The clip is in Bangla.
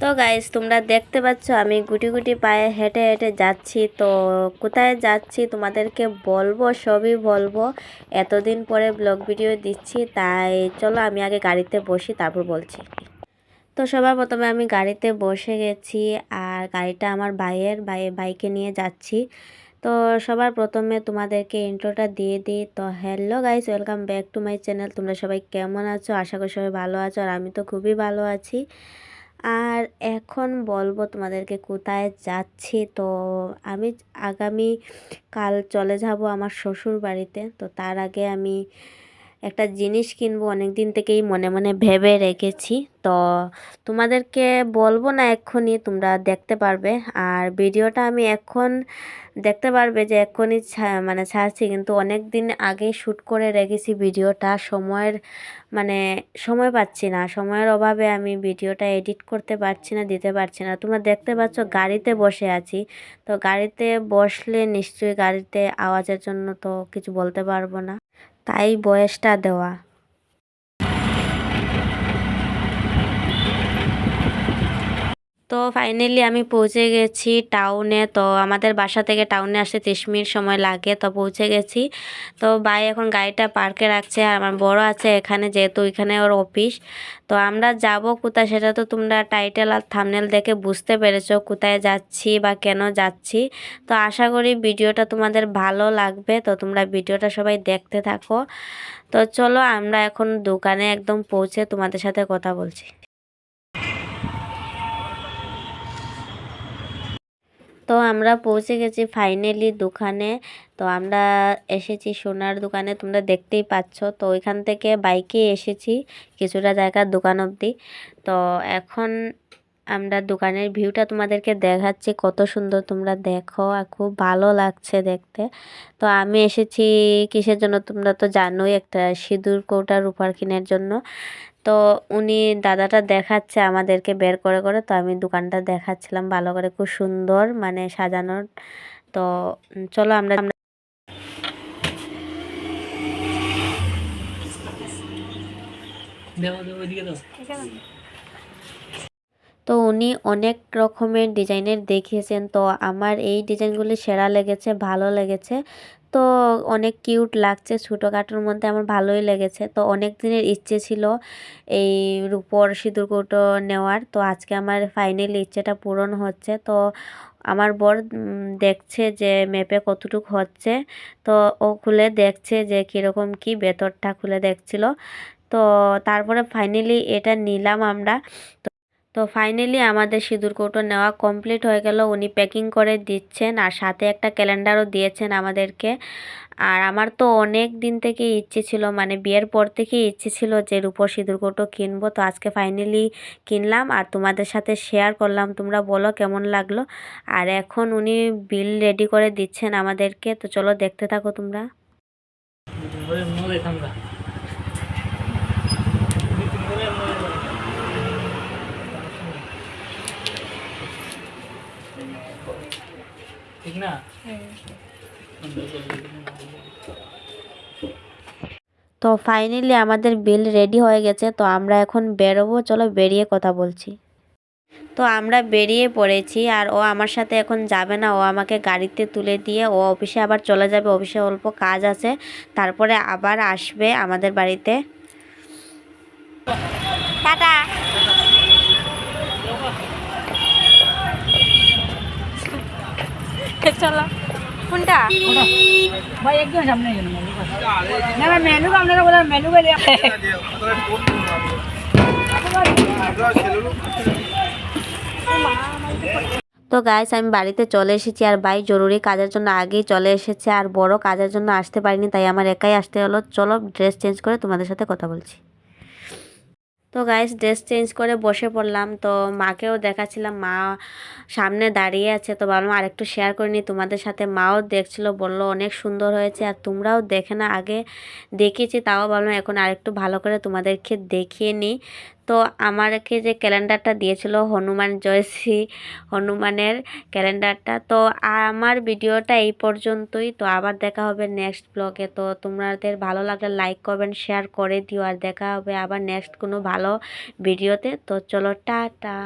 তো গাইস তোমরা দেখতে পাচ্ছ, আমি গুটি গুটি পায়ে হেঁটে হেঁটে যাচ্ছি। তো কোথায় যাচ্ছি তোমাদেরকে বলব, সবই বলব। এতদিন পরে ব্লগ ভিডিও দিচ্ছি, তাই চলো আমি আগে গাড়িতে বসি, তারপর বলছি। তো সবার প্রথমে আমি গাড়িতে বসে গেছি, আর গাড়িটা আমার ভাইয়ের, ভাই বাইকে নিয়ে যাচ্ছি। তো সবার প্রথমে তোমাদেরকে ইন্ট্রোটা দিয়ে দিই। তো hello guys welcome back to my channel তোমরা সবাই কেমন আছো? আশা করি সবাই ভালো আছো, আর আমি তো খুবই ভালো আছি। আর এখন বলব তোমাদেরকে কোথায় যাচ্ছি। তো আমি আগামী কাল চলে যাব আমার শ্বশুর বাড়িতে তো তার আগে আমি একটা জিনিস কিনবো অনেক দিন থেকেই মনে মনে ভেবে রেখেছি। তো তোমাদেরকে বলব না এক্ষুনি, তোমরা দেখতে পারবে। আর ভিডিওটা আমি এখন দেখতে পারবে যে এক্ষুনি মানে ছাড়ছি, কিন্তু অনেক দিন আগে শ্যুট করে রেখেছি ভিডিওটা। সময়ের মানে সময় পাচ্ছি না। সময়ের অভাবে আমি ভিডিওটা এডিট করতে পারছি না, দিতে পারছি না। তোমরা দেখতে পাচ্ছ গাড়িতে বসে আছি। তো গাড়িতে বসলে নিশ্চয়ই গাড়িতে আওয়াজের জন্য তো কিছু বলতে পারব না। তাই বয়সটা দেওয়া। তো ফাইনালি আমি পৌঁছে গেছি টাউনে তো আমাদের বাসা থেকে টাউনে আসতে তিরিশ মিনিট সময় লাগে, তো পৌঁছে গেছি। তো ভাই এখন গাড়িটা পার্কে রাখছে আর আমার বড় আছে এখানে যেহেতু এখানে ওর অফিস তো আমরা যাব কোথায় সেটা তো তোমরা টাইটেল আর থামনেল দেখে বুঝতে পেরেছ কোথায় যাচ্ছি বা কেন যাচ্ছি। তো আশা করি ভিডিওটা তোমাদের ভালো লাগবে, তো তোমরা ভিডিওটা সবাই দেখতে থাকো। তো চলো আমরা এখন দোকানে একদম পৌঁছে তোমাদের সাথে কথা বলছি। তো আমরা পৌঁছে গেছি ফাইনালি দোকানে। তো আমরা এসেছি সোনার দোকানে, তোমরা দেখতেই পাচ্ছ। তো ওইখান থেকে বাইকে এসেছি কিছুটা জায়গার দোকান অবধি। তো এখন আমরা দোকানের ভিউটা তোমাদেরকে দেখাচ্ছি, কত সুন্দর তোমরা দেখো আর খুব ভালো লাগছে দেখতে। তো আমি এসেছি কিসের জন্য তোমরা তো জানোই, একটা সিঁদুর কৌটা রূপার কিনের জন্য। তো উনি দাদাটা দেখাচ্ছে আমাদেরকে বের করে করে। তো আমি দোকানটা দেখাচ্ছিলাম ভালো করে খুব সুন্দর মানে সাজানোর। তো চলো আমরা তো উনি অনেক রকমের ডিজাইনের দেখিয়েছেন। তো আমার এই ডিজাইনগুলি সেরা লেগেছে ভালো লেগেছে। তো অনেক কিউট লাগছে ছোটোখাটোর মধ্যে, আমার ভালোই লেগেছে। তো অনেক দিনের ইচ্ছে ছিল এই রূপর সিঁদুর কৌটো নেওয়ার। তো আজকে আমার ফাইনালি ইচ্ছেটা পূরণ হচ্ছে। তো আমার বর দেখছে যে ম্যাপে কতটুক হচ্ছে। তো ও খুলে দেখছে যে কীরকম কি ভেতরটা খুলে দেখছিল। তো তারপরে ফাইনালি এটা নিলাম আমরা। তো ফাইনালি আমাদের সিঁদুর কৌটো নেওয়া কমপ্লিট হয়ে গেল। উনি প্যাকিং করে দিচ্ছেন আর সাথে একটা ক্যালেন্ডারও দিয়েছেন আমাদেরকে। আর আমার তো অনেক দিন থেকে ইচ্ছে ছিল মানে বিয়ের পর থেকেই ইচ্ছে ছিল যে রূপর সিঁদুর কৌটো কিনবো। তো আজকে ফাইনালি কিনলাম আর তোমাদের সাথে শেয়ার করলাম। তোমরা বলো কেমন লাগল। আর এখন উনি বিল রেডি করে দিচ্ছেন আমাদেরকে। তো চলো দেখতে থাকো তোমরা। ঠিক না? তো ফাইনালি আমাদের বিল রেডি হয়ে গেছে, তো আমরা এখন বেরোবো। চলো বেরিয়ে কথা বলছি। তো আমরা বেরিয়ে পড়েছি আর ও আমার সাথে এখন যাবে না। ও আমাকে গাড়িতে তুলে দিয়ে ও অফিসে আবার চলে যাবে। অফিসে অল্প কাজ আছে। তারপরে আবার আসবে আমাদের বাড়িতে। টাটা। চলো। কোনটা? ভাই একদম সামনে না না মেনু আপনারা বলেন মেনু গেলে তো গাইস আমি বাড়িতে চলে এসেছি আর ভাই জরুরি কাজের জন্য আগেই চলে এসেছে আর বড় কাজের জন্য আসতে পারিনি তাই আমার একাই আসতে হলো। চলো ড্রেস চেঞ্জ করে তোমাদের সাথে কথা বলছি। তো গাইস ড্রেস চেঞ্জ করে বসে পড়লাম। তো মাকেও দেখাচ্ছিলাম, মা সামনে দাঁড়িয়ে আছে। তো ভাবলাম আরেকটু শেয়ার করে নিই। তোমাদের সাথে মাও দেখছিল, বলল অনেক সুন্দর হয়েছে। আর তোমরাও দেখে না, আগে দেখেছি তাও ভাবলাম এখন আরেকটু ভালো করে তোমাদেরকে দেখিয়ে নিই। তো আমাকে যে ক্যালেন্ডারটা দিয়েছিল হনুমান জয়শ্রী হনুমানের ক্যালেন্ডারটা, তো আমার ভিডিওটা এই পর্যন্তই। তো আবার দেখা হবে নেক্সট ব্লগে তো তোমাদের ভালো লাগলে লাইক করবেন শেয়ার করে দিও। আর দেখা হবে আবার নেক্সট কোনো ভালো ভিডিওতে। তো চলো, টাটা।